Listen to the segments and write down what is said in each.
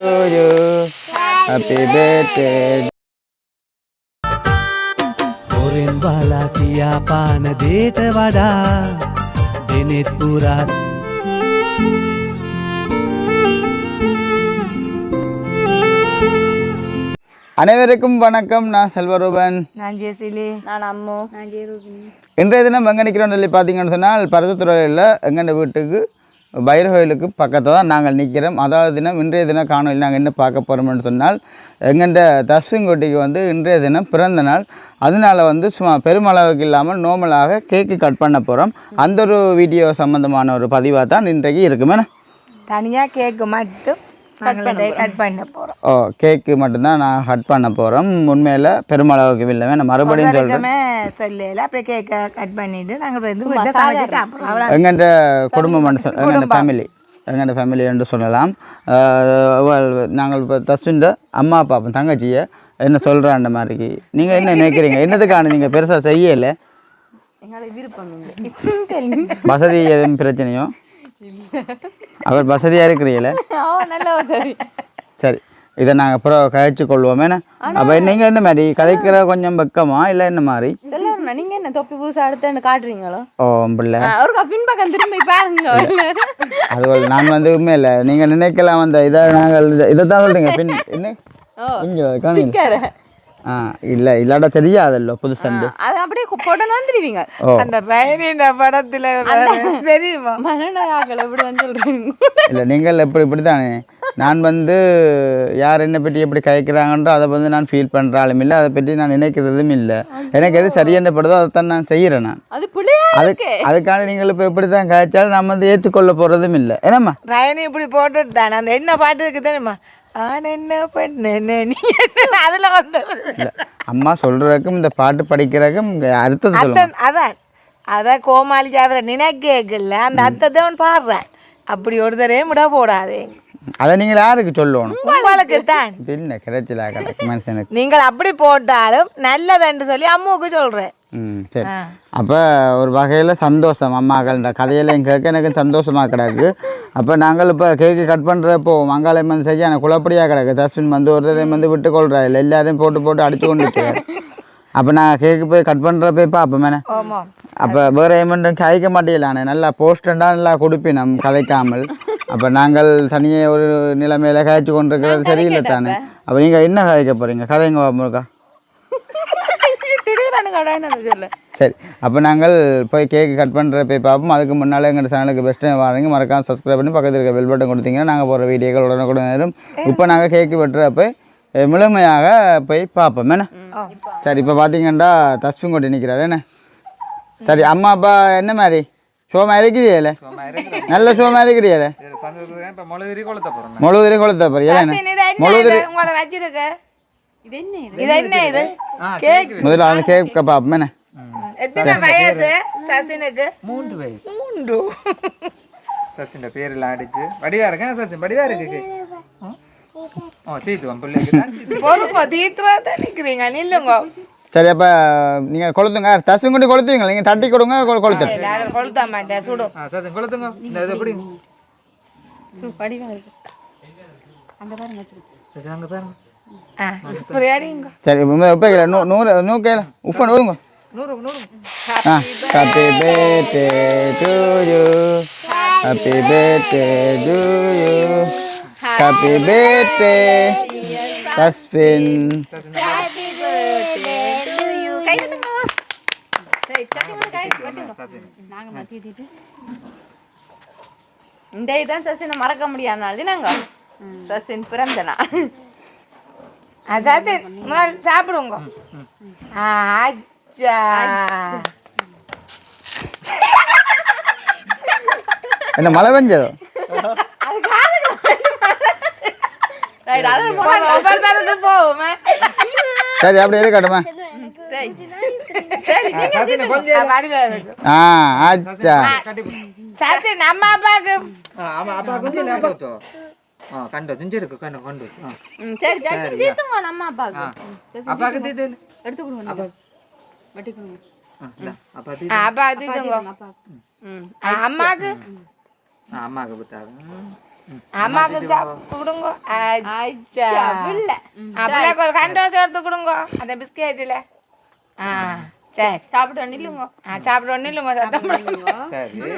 to you. Happy birthday. හොරෙන් බලා කියා පාන දේට වඩා දෙනෙත් පුරා அனைவருக்கும் வணக்கம் நான் செல்வரூபன் நான் ஜெசிலி நான் அம்மு நான் ஜெயரூபினி இன்றைய தினம் எங்கே நிற்கிறோம் சொல்லி பார்த்தீங்கன்னு சொன்னால் பருத்தத்துறையில் எங்கண்ட வீட்டுக்கு பைரவயிலுக்கு பக்கத்தை பக்கத்தில் தான் நாங்கள் நிற்கிறோம் அதாவது தினம் இன்றைய தினம் காணொலி நாங்கள் என்ன பார்க்க போகிறோம்னு சொன்னால் எங்கள்கிட்ட தஸ்விங்குட்டிக்கு வந்து இன்றைய தினம் பிறந்த நாள். அதனால வந்து சும்மா பெருமளவுக்கு இல்லாமல் நோமலாக கேக்கு கட் பண்ண போகிறோம் அந்த ஒரு வீடியோ சம்மந்தமான ஒரு பதிவாக தான் இன்றைக்கு இருக்குமே தனியாக கேக்கு மட்டும் கட் பண்ண போகிறோம் ஓ கேக்கு மட்டும்தான் நான் கட் பண்ண போகிறோம் உண்மையில் பெருமளவுக்கு இல்லை நான் மறுபடியும் சொல்கிறேன் சொல்லல அப்படியே கேக்கை கட் பண்ணிட்டு நாங்கள் வந்து வீட்டை சமைச்சு சாப்பிடுறோம் அவ்வளோ எங்கள்ட குடும்பம் சொல் எங்கள்ட ஃபேமிலி எங்கள்ட ஃபேமிலி என்று சொல்லலாம். நாங்கள் இப்போ தஸ்வின்ட அம்மா அப்பா தங்கச்சியை என்ன சொல்கிற அந்த மாதிரிக்கு நீங்கள் என்ன நினைக்கிறீங்க? என்னதுக்கான நீங்கள் பெருசாக செய்யலை? வசதி எதுவும் பிரச்சனையோ? அவர் வசதியாக இருக்கிறீங்களே? நல்ல சரி சரி இதை நாங்கள் அப்புறம் கழிச்சு கொள்வோம். என்ன? அப்போ நீங்கள் என்ன மாதிரி? கதைக்கிற கொஞ்சம் வெக்கமா இல்லை என்ன மாதிரி? சொல்லணும்னா நீங்க என்ன தொப்பி புதுசா எடுத்து காட்டுறீங்களோ? ஓ பிள்ளை ஒரு பின் பக்கம் திரும்பி பாருங்க. அதுபோல் நான் வந்து உண்மையில்லை நீங்கள் நினைக்கலாம் அந்த இதை நாங்கள் இதை தான் சொல்கிறீங்க பின் என்ன? இல்லை இல்லாட்டா தெரியாதல்லோ புதுசண்டு அது அப்படியே போட்டு வந்துருவீங்க ஓ. அந்த ரயினின் படத்தில் தெரியுமா? மனநோயாக்கள் எப்படி வந்து சொல்றீங்க? இல்லை நீங்கள் எப்படி இப்படி தானே. நான் வந்து யார் என்னை பற்றி எப்படி கதைக்கிறாங்கன்றோ அதை வந்து நான் ஃபீல் பண்ணுற ஆளும் இல்லை. அதை பற்றி நான் நினைக்கிறதும் இல்லை. எனக்கு எது சரியன்றப்படுதோ அதை தான் நான் செய்கிறேன் நான். அது பிள்ளையா அதுக்கு அதுக்கான நீங்கள் இப்போ எப்படி தான் கதைச்சாலும் நம்ம வந்து ஏற்றுக்கொள்ள போகிறதும் இல்லை. என்னம்மா? ரயனி இப்படி போட்டுட்டு தானே. அந்த என்ன பாட்டு இருக்கு தெரியுமா? ஆன் என்ன பெண் என்ன நீ என்ன அதில் வந்து இல்லை அம்மா சொல்கிறதுக்கும் இந்த பாட்டு படிக்கிறதுக்கும் அர்த்தத்தை சொல்லுங்க அத்தன் அதான். அதான் கோமாளி அவரை நினைக்கல அந்த அத்தத்தை அவன் பாடுறான். அப்படி ஒரு தடவை விட போடாதே. அதை நீங்கள் யாருக்கு சொல்லணும்? உங்களுக்கு தான் என்ன கிடைச்சலா மனுஷனுக்கு. நீங்கள் அப்படி போட்டாலும் நல்லதுன்னு சொல்லி அம்முவுக்கு சொல்றேன். ம் சரி. அப்போ ஒரு வகையில் சந்தோஷம். அம்மாக்கள்ன்ற கதையெல்லாம் கேட்க எனக்கு சந்தோஷமாக கிடக்கு. அப்போ நாங்கள் இப்போ கேக்கு கட் பண்ணுறப்போ மங்காளம் வந்து செய்ய எனக்கு குழப்படியாக கிடக்கு. தஸ்வின் வந்து ஒரு தடவை வந்து விட்டு கொள்றா இல்லை எல்லாரையும் போட்டு போட்டு அடித்து கொண்டு அப்போ நான் கேக்கு போய் கட் பண்ணுறப்ப பார்ப்போம் ஆமா. அப்போ வேறு ஏமெண்ட்டும் கதைக்க மாட்டேங்கலானே நல்லா போஸ்டண்டா நல்லா கொடுப்பினம் கதைக்காமல். அப்போ நாங்கள் தனியே ஒரு நிலைமையில கதைச்சு கொண்டிருக்கிறது சரியில்லை தானே அப்போ நீங்கள் என்ன கதைக்க போகிறீங்க கதைங்க பாப்போம்க்கா சொல்ல சரி அப்போ நாங்கள் போய் கேக்கு கட் பண்ணுற போய் பார்ப்போம். அதுக்கு முன்னால் எங்கள் சேனலுக்கு பெஸ்ட்டு வாங்க மறக்காம சப்ஸ்கிரைப் பண்ணி பக்கத்தில் இருக்க பெல் பட்டன் கொடுத்தீங்கன்னா நாங்கள் போகிற வீடியோக்கள் உடனுக்குடன் வரும். இப்போ நாங்கள் கேக்கு வெட்டுறப்ப முழுமையாக போய் பார்ப்போம். என்ன? சரி இப்போ பார்த்தீங்கன்னா தஸ்வின் கொண்டு நிற்கிறாரு என்ன? சரி அம்மா அப்பா என்ன மாதிரி? சோமா இருக்கிறீங்களே நல்ல சோமா இருக்கிறீங்களே முழுதிரி கொளுத்த போறீங்களா என்ன? முழுதிரி உங்களை வச்சிருக்க. இது முதல்ல அந்த கேக் பார்ப்போம் என்ன எத்தனை வயசு சசினுக்கு மூன்று வயசு மூன்று பேரெல்லாம் அடிச்சு வடிவா சச்சின் வடிவா இருக்கு ஓ தீத்துவம் பிள்ளைக்கு. பொறுப்பா தீத்துவா தான் நில்லுங்க சரி அப்போ நீங்கள் கொளுத்துங்க தஸ்வின் கொண்டு கொளுத்துவீங்களா நீங்கள் தட்டி கொடுங்க கொ- கொளுத்துட்டு யாரும் கொளுத்த மாட்டேன் சுடும் கொளுத்துங்க இந்த இது எப்படி படிவா இருக்கு சச்சின் அங்க பாருங்க சரி இப்போ கையில் நூ நூறு நூறு கையில் உப்பன் ஒதுங்க நூறு நூறு ஆ happy birthday to you happy birthday to you happy birthday தஸ்வின் இந்த இதான் சசினை மறக்க முடியாத நாள் நாங்க சசின் பிறந்த சசி முதல் சாப்பிடுங்க. என்ன மழை பெஞ்சதோ? சரி அப்படி இருக்கட்டுமா ஆ ஆச்சா. சசி நம்ம அப்பாவுக்கு ஆ, ஆமா அப்பா கொஞ்சம் ஆ கண்டு செஞ்சு இருக்கு கண்டு கொண்டு ஆ. ம், சரி சச்சின் தீர்த்துங்க நம்ம அப்பாவுக்கு. அப்பாக்கு தீத்து எடுத்து கொடுங்க அப்பா. வட்டி கொடுங்க. அப்பா தீத்து அப்பா தீத்துங்க ம். ஆ, அம்மாக்கு? அம்மாக்கு புத்தாங்க சாப்பிட்டு கொடுங்க. அச்சா பிள்ளை. அப்படியே ஒரு கண்டோசம் எடுத்து கொடுங்க. அந்த பிஸ்கெட்டில். ஆ சரி. சாப்பிட்டு நில்லுங்க. ஆ சாப்பிட ஒன்றும் இல்லைங்க சத்தம் போடுங்க. சரி.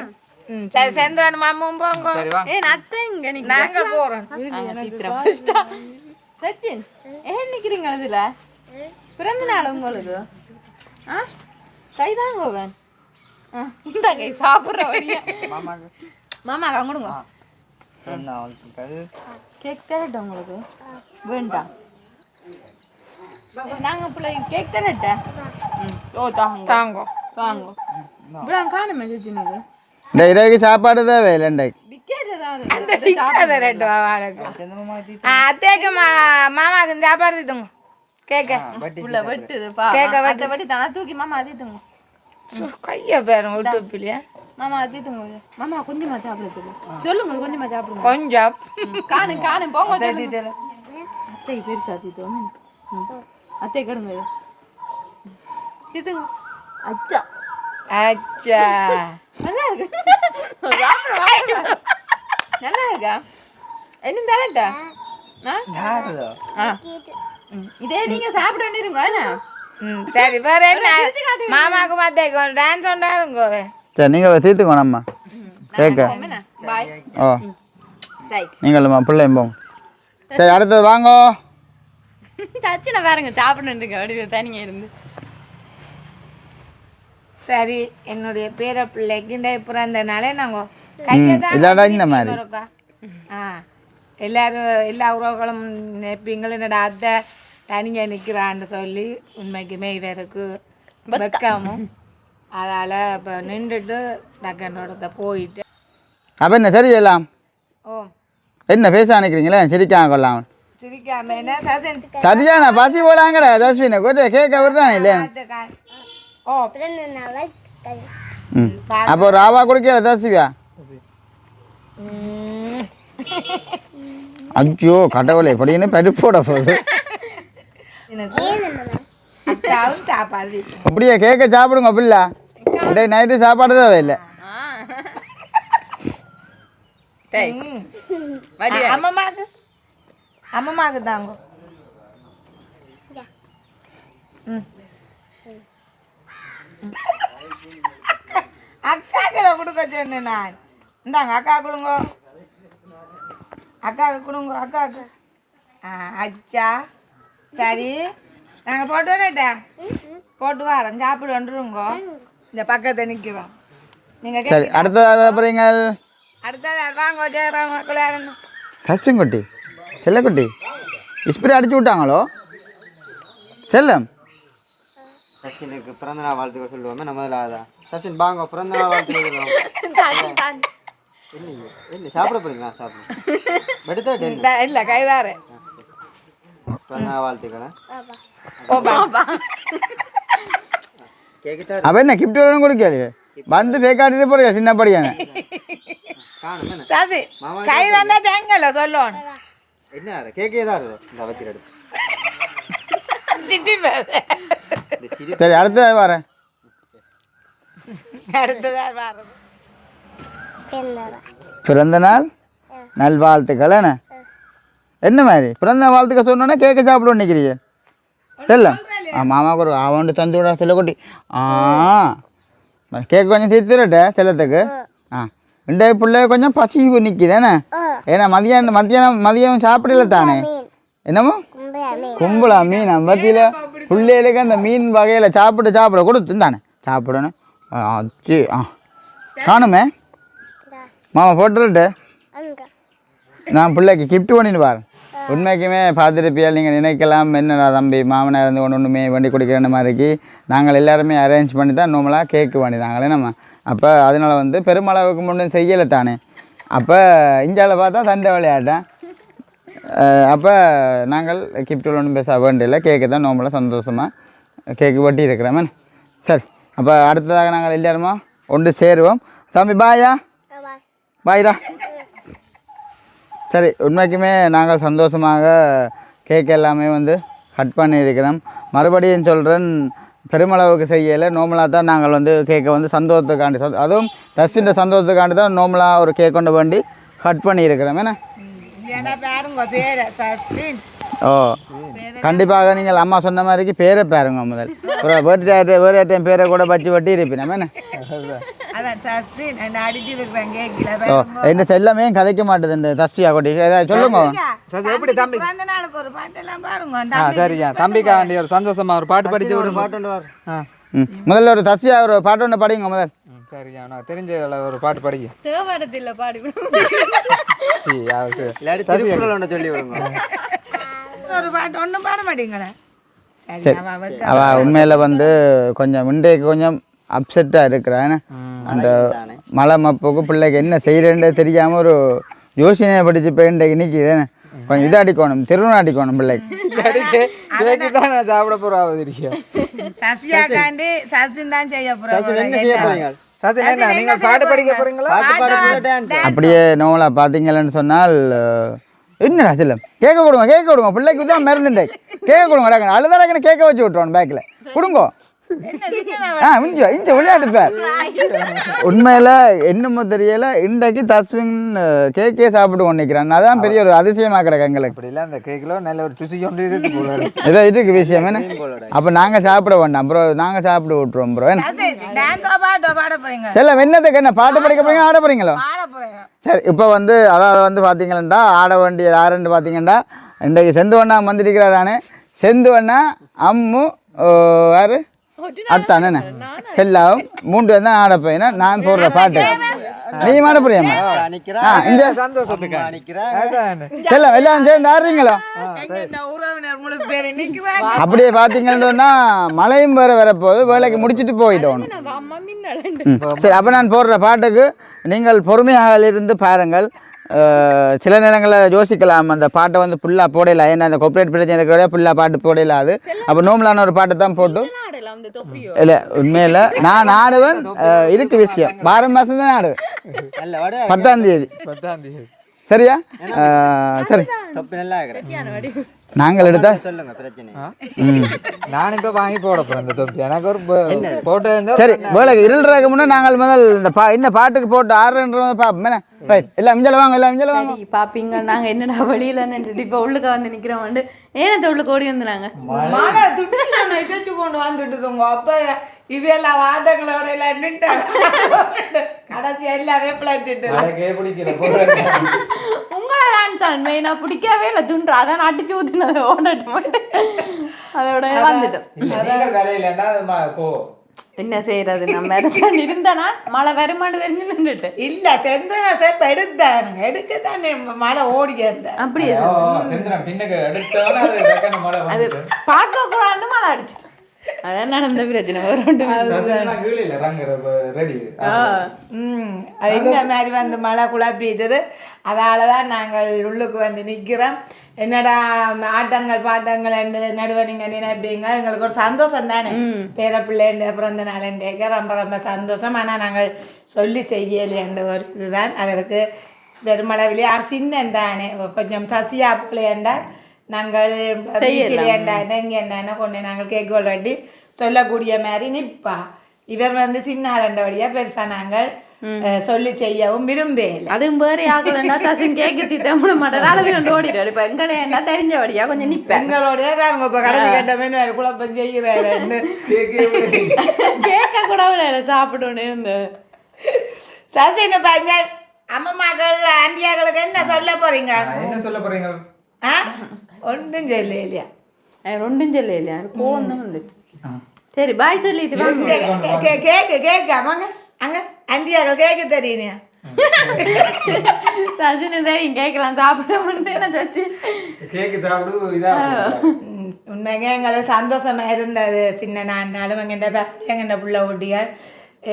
சரி செந்திரன் மாமும் போங்க ஏ நத்தை இங்க நீங்க நாங்க போறோம் சச்சின் ஏன் நிக்கிறீங்க இதுல பிறந்த நாள் உங்களுக்கு ஆ கைதான் கோவன் இந்த கை சாப்பிட்ற வழியா மாமா கொடுங்க கேக் தரட்டா உங்களுக்கு வேண்டாம் நாங்க பிள்ளை கேக் தரட்டா ஓ தாங்க தாங்க தாங்க இப்படி காணுமே சச்சினுக்கு இடைக்கு சாப்பாடு தேவை இல்லைண்டை விக்கெட் ஏதாவது அதை ரெண்டு வாழைக்கு ஆ அத்தைக்கு மா மாமாவுக்கு சாப்பாடு தூங்க கேக்க வெட்ட வெட்டி தானே தூக்கி மாமா அதித்துங்க கையை பேருங்க விட்டு பிள்ளையா மாமா அதித்துங்க மாமா கொஞ்சமா சாப்பிட சொல்லு சொல்லுங்க கொஞ்சமா சாப்பிடுங்க கொஞ்சம் ம், காணு காணு போங்க அத்தை கிடங்க அச்சா அச்சா. நல்லா இருக்கு. நல்லா இருக்கா என்ன. ம், இதே நீங்க சாப்பிட வேண்டியிருங்க என்ன? ம் சரி வேற என்ன? மாமாவுக்கு மாத்தேக்கு டான்ஸ் ஒன்றாருங்க சரி நீங்கள் தீர்த்துக்கோ நம்ம கேட்க பாய் ஓ. நீங்களும்மா பிள்ளையும் போங்க. சரி அடுத்தது வாங்கோ. சச்சினை பாருங்க சாப்பிட்டு வடிவு தனியா இருந்து. சரி என்னுடைய பேர பிள்ளைக்கு இந்த பிறந்தனாலே நாங்கள் இல்லாடா இந்த மாதிரி. ஆ எல்லாரும் எல்லா உறவுகளும் நினைப்பீங்கள்? என்னோட அத்தை தனியாக நிற்கிறான்னு சொல்லி உண்மைக்குமே இவருக்கு வெக்காமும் அதால் இப்போ நின்றுட்டு டக்கனோட போயிட்டு. அப்போ என்ன சரி எல்லாம் ஓ. என்ன பேச நினைக்கிறீங்களே சிரிக்காம கொள்ளாம சிரிக்காம என்ன சரியான பசி போலாங்கடா தஸ்வினை கொஞ்சம் கேட்க விடுறான் இல்லையா? அப்போ குடிக்கல தஸ்வியா ம். ஐயோ கடவுளை இப்படின்னு பருப்போட போகுது? அப்படியே கேக்க சாப்பிடுங்க பிள்ளை. இந்த நைட்டு சாப்பாடு தேவை இல்லை அம்மம்மாக்கு அம்மம்மாக்கு தாங்க. ம். அக்காக்கு கொடுக்க சொன்னேன் நான். இந்தாங்க அக்கா கொடுங்க. அக்காவுக்கு கொடுங்க அக்காவுக்கு ஆ அச்சா. சரி. நாங்கள் போட்டு வரட்டேன் போட்டு வரோம் சாப்பிடு வந்துருங்க. இந்த பக்கத்தை நிற்கிறோம் நீங்கள் சரி அடுத்ததாக போகிறீங்கள் அடுத்தது வாங்க ஜெயராம் மக்கள் சசிங்குட்டி செல்லக்குட்டி. இஸ்பிரி அடிச்சு விட்டாங்களோ? செல்லம். சச்சினுக்கு பிறந்த நாள் வாழ்த்துக்கள் சொல்லுவோமே நம்ம அதில் அதான் சச்சின் பாங்க பிறந்த நாள் வாழ்த்துக்கள் சொல்லுவோம். இல்லை. சாப்பிட போறீங்களா? சாப்பிடுங்க எடுத்தா இல்லை கைதாரு பிறந்த நாள் வாழ்த்துக்கள் அப்போ என்ன கிஃப்ட் ஒன்றும் கொடுக்கலையே வந்து பேக்காட்டிட்டு போடுங்க சின்ன என்ன? சசி கை தந்தா தேங்கல சொல்லணும் என்ன கேக்கே தான் இருக்குது இந்த அவத்திர எடுத்து திட்டி பேச. இந்த சிரி அடுத்தது வரேன் பிறந்த நாள் நல்வாழ்த்துக்கள் என்ன? என்ன மாதிரி? பிறந்த வாழ்த்துக்கள் சொன்னோன்னே கேக்க சாப்பிடுவோம் நிற்கிறீங்க செல்லம் ஆ மாமாவுக்கு ஒரு அவன்ட்டு தந்து விட செல்லக்குட்டி ஆ. கேக் கொஞ்சம் தீர்த்துடட்ட செல்லத்துக்கு. ஆ. இந்த பிள்ளை கொஞ்சம் பசி நிற்கிதானே ஏன்னா மதியானம் மதியானம் மதியம் சாப்பிடல தானே? என்னமோ? கும்பலா மீன் மத்தியில் பிள்ளைகளுக்கு அந்த மீன் வகையில் சாப்பிட்டு சாப்பிட கொடுத்து தானே சாப்பிடணும். ஆ, அச்சு ஆ. காணுமே? மாமா போட்டுட்டு நான் பிள்ளைக்கு கிஃப்ட் பண்ணிட்டு பாரு. உண்மைக்குமே பார்த்துருப்பியால் நீங்கள் நினைக்கலாம். என்னடா தம்பி மாமனார் இருந்து கொண்டு ஒன்றுமே வண்டி கொடுக்குற மாதிரிக்கு நாங்கள் எல்லாருமே அரேஞ்ச் பண்ணி தான் நார்மலாக கேக்கு பண்ணிதாங்களே நம்ம. அப்போ அதனால வந்து பெருமளவுக்கு முன்னும் செய்யலை தானே. அப்போ இந்தியாவில் பார்த்தா சண்டை விளையாட்டேன் அப்போ நாங்கள் கிஃப்ட்டில் ஒன்றும் பேச வேண்டியில்லை கேக்கு தான் நார்மலாக சந்தோஷமாக கேக்கு வெட்டி இருக்கிறோமே. சரி அப்போ அடுத்ததாக நாங்கள் எல்லாருமா ஒன்று சேருவோம். தம்பி பாயா பாய்டா சரி உண்மைக்குமே நாங்கள் சந்தோஷமாக கேக் எல்லாமே வந்து கட் பண்ணியிருக்கிறோம் மறுபடியும் சொல்கிறேன் பெருமளவுக்கு செய்யலை. நோமலாக தான் நாங்கள் வந்து கேக்கை வந்து சந்தோஷத்துக்காண்டி சந்தோ- அதுவும் தஸ்வின் சந்தோஷத்துக்காண்டி தான் நோமலாக ஒரு கேக் கொண்டு வேண்டி கட் பண்ணியிருக்கிறோம் ஏன்னா ஓ கண்டிப்பாக நீங்கள் அம்மா சொன்ன மாதிரிக்கு பேரை பாருங்க முதல். ஒரு வேறு வேறு டைம் பேரை கூட வச்சு வட்டி இருப்பேன் நம்ம என்ன? அதான் சஸ்தின் என்ன அடிச்சு இருக்கிறேன் கேட்கல ஓ இந்த செல்லமே கதைக்க மாட்டுது இந்த தஸ்வியா கொட்டி. ஏதாவது சொல்லுங்க. எப்படி தம்பி ஒரு சரியா. தம்பிக்கா வேண்டிய ஒரு சந்தோஷமா ஒரு பாட்டு படிச்சு விடுங்க. பாட்டு முதல்ல ஒரு தஸ்வியா ஒரு பாட்டு ஒன்று படிங்க முதல். சரியா நான் தெரிஞ்சதில் ஒரு பாட்டு படிக்க தேவரத்தில் பாடி. திருக்குறள் சொல்லி விடுங்க. ஒரு பாட்டு ஒன்றும் பாட மாட்டீங்களே? சரி சரி. அவ உண்மையில் வந்து கொஞ்சம் இன்றைக்கு கொஞ்சம் அப்செட்டாக இருக்கிறான் அந்த மலை மப்புக்கு பிள்ளைக்கு என்ன செய்கிறேன்னு தெரியாமல் ஒரு யோசனையை படிச்சு போய் இன்றைக்கு நிற்கிது கொஞ்சம் இதை அடிக்கணும் திருவண்ணம் அடிக்கணும் பிள்ளைக்கு. கேக்கு தான் நான் சாப்பிட போறாவது சசியா காண்டி சசின் தான் செய்ய சசி என்ன செய்ய போறீங்க சசி என்ன நீங்க பாட்டு படிக்க போறீங்களா? பாட்டு பாட டான்ஸ் அப்படியே நோவலாக பார்த்தீங்களன்னு சொன்னால் அஹ், என்ன அதில் கேட்க கொடுங்க கேட்க கொடுங்க. பிள்ளைக்கு தான் மருந்துண்டே. கேட்க கொடுங்க டக்குனு அழுதாடக்குன்னு கேட்க வச்சு விட்ருவோம் பேக்கில் கொடுங்கோ. ஆ இஞ்ச இஞ்ச விளையாட்டு உண்மையில் என்னமோ தெரியல இன்றைக்கு தஸ்வின் கேக்கே சாப்பிட்டு கொண்டு நிற்கிறான் அதான் பெரிய ஒரு அதிசயமாக கிடக்கு எங்களுக்கு. அப்படி இல்ல அந்த கேக்கில் நல்ல ஒரு ருசி கொண்டு இருக்கு. ஏதோ இருக்கு விஷயம் என்ன? அப்போ நாங்கள் சாப்பிட வேண்டாம் ப்ரோ நாங்கள் சாப்பிட விட்ருவோம் ப்ரோ என்ன? டான்ஸோ பாட்டோ பாட போறீங்க. செல்ல வெண்ணத்துக்கு என்ன? பாட்டு படிக்க போறீங்க ஆட போறீங்களோ? சரி இப்போ வந்து அதாவது வந்து பார்த்தீங்கன்னா ஆட வேண்டியது யாருன்னு பார்த்தீங்கன்னா இன்றைக்கு செந்துவண்ணா வந்திருக்கிறாரானே. செந்துவண்ணா அம்மு யாரு? அத்தான் என்ன செல்லாவும் மூன்று தான் ஆட போயினா நான் போடுற பாட்டு. நீ நிக்கிறா ஆ இந்த சந்தோஷத்துக்கு நிக்கிறா அதான். செல்லம் எல்லாம் சேர்ந்து ஆடுறீங்களோ? அப்படியே பார்த்தீங்கன்னு சொன்னா மழையும் வேற வரப்போகுது. வேலைக்கு முடிச்சிட்டு போயிட்டோம். அம்மா மின்னல். ம். சரி அப்போ நான் போடுற பாட்டுக்கு நீங்கள் பொறுமையாக இருந்து பாருங்கள். சில நேரங்களில் யோசிக்கலாம். அந்த பாட்டை வந்து ஃபுல்லாக போடல. ஏன்னா அந்த கொப்பரேட் பிரச்சனை இருக்கிற ஃபுல்லாக பாட்டு போடல அது. அப்போ நோம்பலான ஒரு பாட்டு தான் போட்டு. இல்லை உண்மையில் நான் ஆடுவேன். இருக்கு விஷயம். பாரம் மாதம் தான் ஆடுவேன். பத்தாம் தேதி. பத்தாம் தேதி. சரியா? சரி. நாங்கள் எடுத்தா சொல்லுங்க பிரச்சனை. நான் இப்ப வாங்கி போட போறேன் இந்த தொப்பி. எனக்கு ஒரு போட்டோ சரி வேலைக்கு இருள்றதுக்கு முன்னே நாங்கள் முதல் இந்த பா இந்த பாட்டுக்கு போட்டு ஆடுறன்றத பார்ப்போம் என்ன? ரைட் எல்லாம் வாங்க எல்லாம் வாங்க. சரி பாப்பீங்க நாங்க என்னடா வழியில நின்றுட்டு இப்ப உள்ளுக்க வந்து நிக்கிறோம் வந்து ஏனத்த உள்ளுக்க ஓடி வந்து நாங்க மழை துட்டு இட்டுச்சு கொண்டு வந்துட்டுதுங்க அப்ப. இவையெல்லாம் வாட்டங்களோட எல்லாம் நின்ட்டாங்க கடைசி எல்லாமே போடுறேன் உங்களை தான் சார் மெயினா பிடிக்கவே இல்லை துண்டு. அதான் அடிச்சு ஊத்தினது ஓடட்டு மட்டும் அதோட வந்துட்டோம். என்ன செய்யறது நம்ம இருந்தனா மழை வருமானு தெரிஞ்சு நின்றுட்டு. இல்ல செந்தன செப் எடுத்தானுங்க. எடுக்கத்தானே மழை ஓடி இருந்தேன் அப்படி ஓ, செந்திரன் பின்னுக்கு எடுத்தவன அது. பார்க்க கூடாதுன்னு மழை அடிச்சிட்டு அதான் நடந்த பிரச்சனை. இந்த மாதிரி வந்து மழை குழப்பிட்டது அதால தான் நாங்கள் உள்ளுக்கு வந்து நிற்கிறோம் என்னடா ஆட்டங்கள் பாட்டங்கள் என்று நடுவே நீங்கள் நினைப்பீங்க. எங்களுக்கு ஒரு சந்தோஷம் தானே. பேர பிள்ளைன்ற பிறந்த நாளேக்க ரொம்ப ரொம்ப சந்தோஷம். ஆனால் நாங்கள் சொல்லி செய்யலைன்ற ஒரு இதுதான். அவருக்கு பெருமளவில் யார் சின்ன தானே. கொஞ்சம் சசியா பிள்ளையண்டால் நாங்கள் என்னென்ன கொண்டு நாங்கள் கேக் வெட்டி சொல்லக்கூடிய மாதிரி நிற்பா. இவர் வந்து சின்ன ஆரண்டபடியாக பெருசாக நாங்கள் அஹ், சொல்லி செய்யவும் விரும்பல அதுவும் வேற ஆகலன்னா சசின் கேக்கு திட்ட விட மாட்டேன் அளவு கண்டு இப்ப எங்களை என்ன தெரிஞ்சபடியா கொஞ்சம் நிப்பேன் எங்களோடய வேறுங்க இப்போ கடைசி கேட்ட மீன் வேறு குழப்பம் செய்கிறாரு கேட்க கூட வேற சாப்பிடணும் இருந்து. சசின்னு பாருங்க அம்மம்மாக்கள் ஆண்டியாக்களுக்கு என்ன சொல்ல போறீங்க? என்ன சொல்ல போறீங்க? ஆ? ஒன்றும் சொல்ல இல்லையா ரெண்டும் சொல்ல இல்லையா கோவம் தான் வந்துட்டு சரி பாய் சொல்லிட்டு வாங்க கேக்கு கேக்கு அம்மாங்க அங்க ஆண்டியாக்கள் கேக்கு தெரியுங்க சசின் தெரியும் கேட்கலாம் சாப்பிட உண்மைங்க எங்களுக்கு சந்தோஷமா இருந்தது சின்ன நாண்டாலும் எங்கிட்ட எங்கிட்ட புள்ள ஊட்டிகள்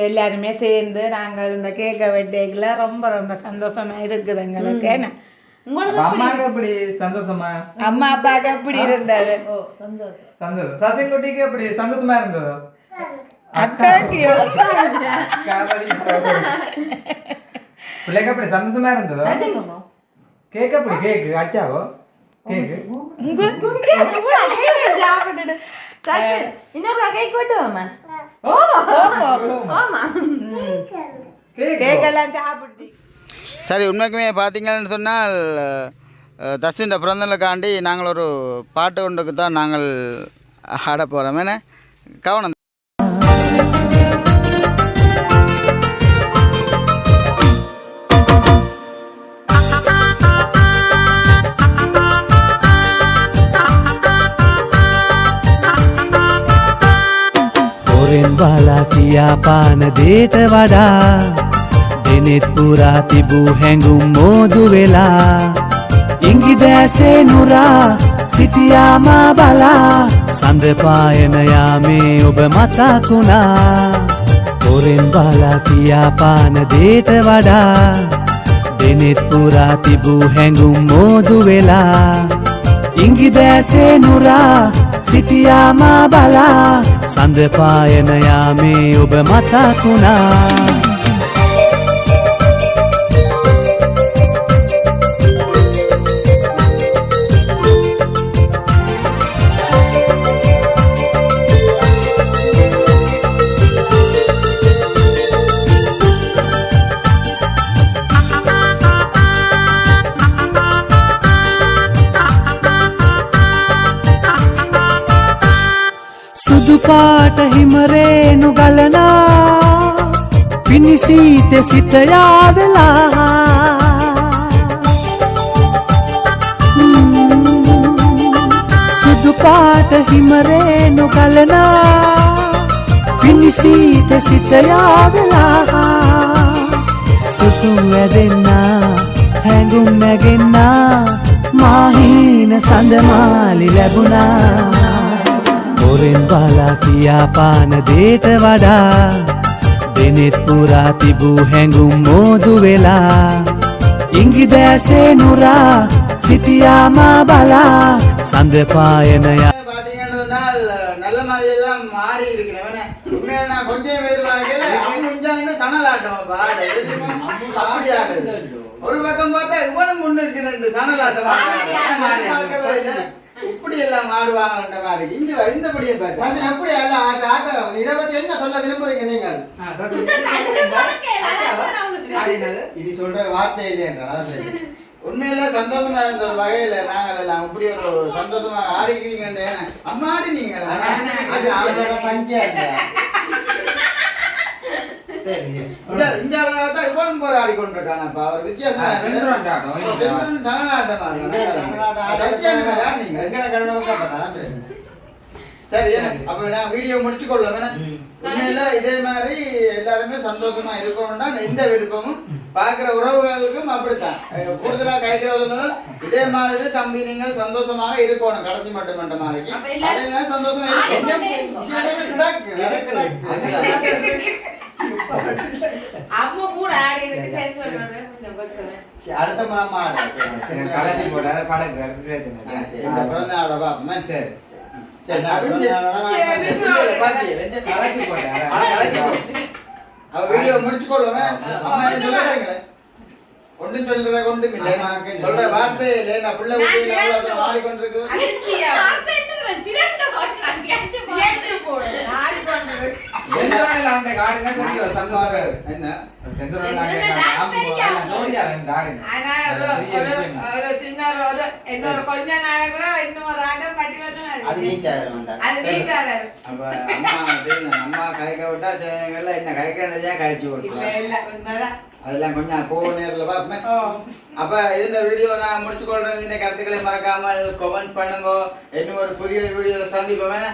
எல்லாருமே சேர்ந்து நாங்கள் இந்த கேக்கை வெட்டிக்கல ரொம்ப ரொம்ப சந்தோஷமா இருக்குது எங்களுக்கு உங்களுக்கு அம்மாக்கு எப்படி? சந்தோஷமா? அம்மா அப்பாவுக்கு எப்படி இருந்தது சந்தோஷம். சசின் குட்டிக்கு எப்படி சந்தோஷமா இருந்ததோ? அக்காவுக்கு காவடி பிள்ளைக்கு அப்படி சந்தோஷமா இருந்ததோ? கேக் அப்படி அச்சாவோ? இன்னொரு கேக் வெட்டுவோமா ஆமா. கேக் கேக்கெல்லாம் சாப்பிட்டு சரி உண்மைக்குமே பார்த்தீங்கன்னு சொன்னால் அஹ், தஸ்வின் பிறந்தலுக்காண்டி நாங்கள் ஒரு பாட்டு கொண்டுக்கு தான் நாங்கள் ஆட போகிறோம் என்ன கவனம் හොරෙන් බලා කියාපාන දේට වඩා දෙනෙත් පුරා තිබූ හැඟුම් මෝදු වෙලා. ඉංගිදෑසේ නුරා සිටියාමා බලා. සඳපායන යාමේ ඔබ මතකුණා හොරෙන් බලා කියාපාන දේට වඩා. දෙනෙත් පුරා තිබූ හැඟුම් මෝදු වෙලා. ඉංගිදෑසේ නුරා සිටියාමා බලා. සඳපායන යාමේ ඔබ මතකුණා සුදුපාට හිමරේනු ගලනා පිණිසීත සිතයා වෙලා සුදුපාට හිමරේනු ගලනා පිණිසීත සිතයා වෙලා සුසුම් වැදෙන්නා හැඟුම් නැගෙන්නා මාහීන සඳමාලි ලැබුණා හොරෙන් බලා කියාපාන දේට වඩා දෙනෙත් පුරා තිබූ හැඟුම් මෝදු වෙලා ඉංගිදෑසේ නුරා සිටියාමා බලා සඳපායනය பார்த்தீங்கன்னு சொன்னால் நல்ல மாதிரி எல்லாம் ஆடி இருக்கிறவன உண்மையில நான் கொஞ்சம் எதிர்பார்க்கல அவங்க இஞ்சாங்க சணலாட்டம் பாட அப்படி ஆடுது ஒரு பக்கம் பார்த்தா இவனும் முன்னு இருக்கு ரெண்டு சணலாட்டம் பார்க்கவே இல்லை. இப்படி எல்லாம் ஆடுவாங்கன்ற மாதிரி. இங்க வா, இந்தபடியே பாரு சசின் அப்படி அல்ல ஆட்ட ஆட்ட. இதை பத்தி என்ன சொல்ல விரும்புறீங்க நீங்கள்? இது சொல்ற வார்த்தை இல்லையென்றால் அதான். உண்மையில சந்தோஷமா இருந்த ஒரு வகையில நாங்கள் எல்லாம் இப்படி ஒரு சந்தோஷமா ஆடிக்கிறீங்கன்னு அம்மா ஆடினீங்க அது அவரோட பஞ்சாயத்து இந்தியாவில தான் இவனும் போற ஆடிக்கொண்டிருக்கானப்பா அவர் வித்தியாசமா இருக்கு. செந்தூரம் ஆட்டம் செந்தூரம் சனலாட்டமா இருக்கு. நீங்க எங்கட கண்ணு அதான் பிரச்சனை சரி அப்ப நான் வீடியோ முடிச்சு கொள்ளுவேன் உண்மையில இதே மாதிரி எல்லாருமே சந்தோஷமா இருக்கணும்னா இந்த விருப்பமும் பாக்குற உறவுகளுக்கும் அப்படித்தான். கூடுதலா கைக்கிறவங்களும் இதே மாதிரி தம்பி நீங்கள் சந்தோஷமாக இருக்கணும். கடைசி மட்டும் மட்டும் நாளைக்கு அதே மாதிரி சந்தோஷமா இருக்கணும். அம்மா கூட ஆடி இருக்கு கொஞ்சம் அடுத்த அம்மா ஆடு. படகு சரி. இந்த பிறந்த வீடியோ முடிச்சு கொள்ளுவேன் அம்மா ஒன்றும் சொல்ற கொண்டும் இல்லை சொல்ற வார்த்தை இல்லை நான் பிள்ளை எவ்வளவு ஆடிக்கொண்டிருக்கு அதிர்ச்சியா சேர்த்து போடு ஆடி கொண்டு செந்தூரம் அந்த காடுங்க கொஞ்சம் ஒரு சந்தோஷம் இருக்கு. என்ன செந்தூரம் அந்த காடு ஜோடியா ரெண்டு ஆடுங்க ஆனா ஒரு ஒரு- ஒரு சின்ன ஒரு ஒரு இன்னொரு கொஞ்ச நாளை கூட இன்னொரு ஆட்டம் பட்டி வந்து அது நீச்சாயிரம் அப்ப அம்மா தெரியும் அம்மா கைக்க விட்டா சில நேரங்கள்ல என்ன கைக்கிறதையா கழிச்சு விட்டுருவேன் அதெல்லாம் கொஞ்சம் போக நேரில் பார்ப்பேன். அப்ப இந்த வீடியோ நான் முடிச்சு கொள்றேன் இந்த கருத்துக்களை மறக்காமல் கமெண்ட் பண்ணுங்க. இன்னும் ஒரு புதிய வீடியோல சந்திப்போம்.